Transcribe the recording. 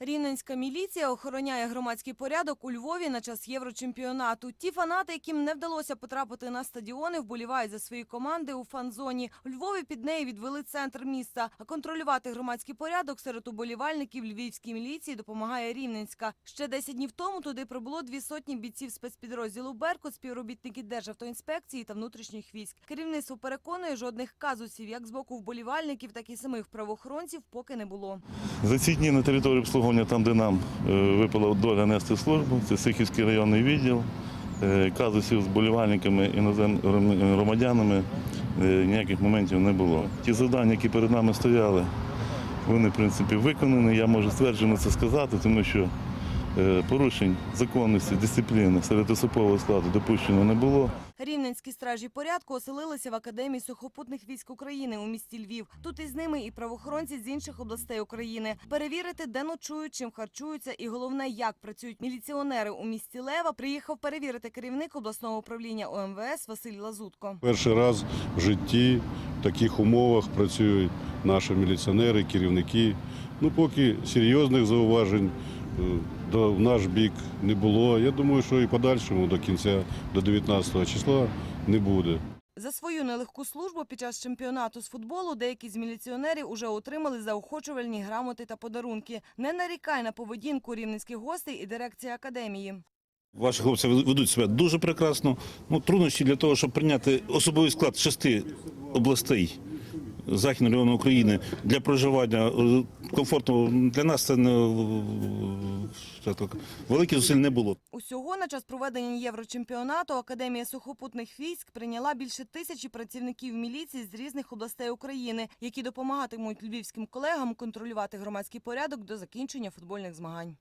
Рівненська міліція охороняє громадський порядок у Львові на час єврочемпіонату. Ті фанати, яким не вдалося потрапити на стадіони, вболівають за свої команди у фан-зоні. У Львові під неї відвели центр міста. А контролювати громадський порядок серед уболівальників львівській міліції допомагає Рівненська. Ще 10 днів тому туди прибуло дві сотні бійців спецпідрозділу «Беркут», співробітники Державтоінспекції та внутрішніх військ. Керівництво переконує, жодних казусів як з боку вболівальників, так і самих правоохоронців поки не було. За ці дні на території обслуговування, там, де нам е, випала доля нести службу, це Сихівський районний відділ, е, казусів з болівальниками іноземними громадянами е, ніяких моментів не було. Ті завдання, які перед нами стояли, вони, в принципі, виконані. Я можу стверджено це сказати, тому що порушень законності, дисципліни серед особового складу допущено не було. Рівненські стражі порядку оселилися в Академії сухопутних військ України у місті Львів. Тут із ними і правоохоронці з інших областей України. Перевірити, де ночують, чим харчуються, і головне, як працюють міліціонери у місті Лева. Приїхав перевірити керівник обласного управління ОМВС Василь Лазутко. Перший раз в житті в таких умовах працюють наші міліціонери, керівники. Ну, поки серйозних зауважень е, до в наш бік не було. Я думаю, що і подальшому до кінця, до 19 числа не буде. За свою нелегку службу під час чемпіонату з футболу деякі з міліціонерів уже отримали заохочувальні грамоти та подарунки. Не нарікай на поведінку рівненських гостей і дирекція академії. Ваші хлопці ведуть себе дуже прекрасно. Ну, труднощі для того, щоб прийняти особовий склад шести областей Західного району України для проживання е, комфортно для нас це не е, так, великих зусиль не було. Усього на час проведення Єврочемпіонату Академія сухопутних військ прийняла більше тисячі працівників міліції з різних областей України, які допомагатимуть львівським колегам контролювати громадський порядок до закінчення футбольних змагань.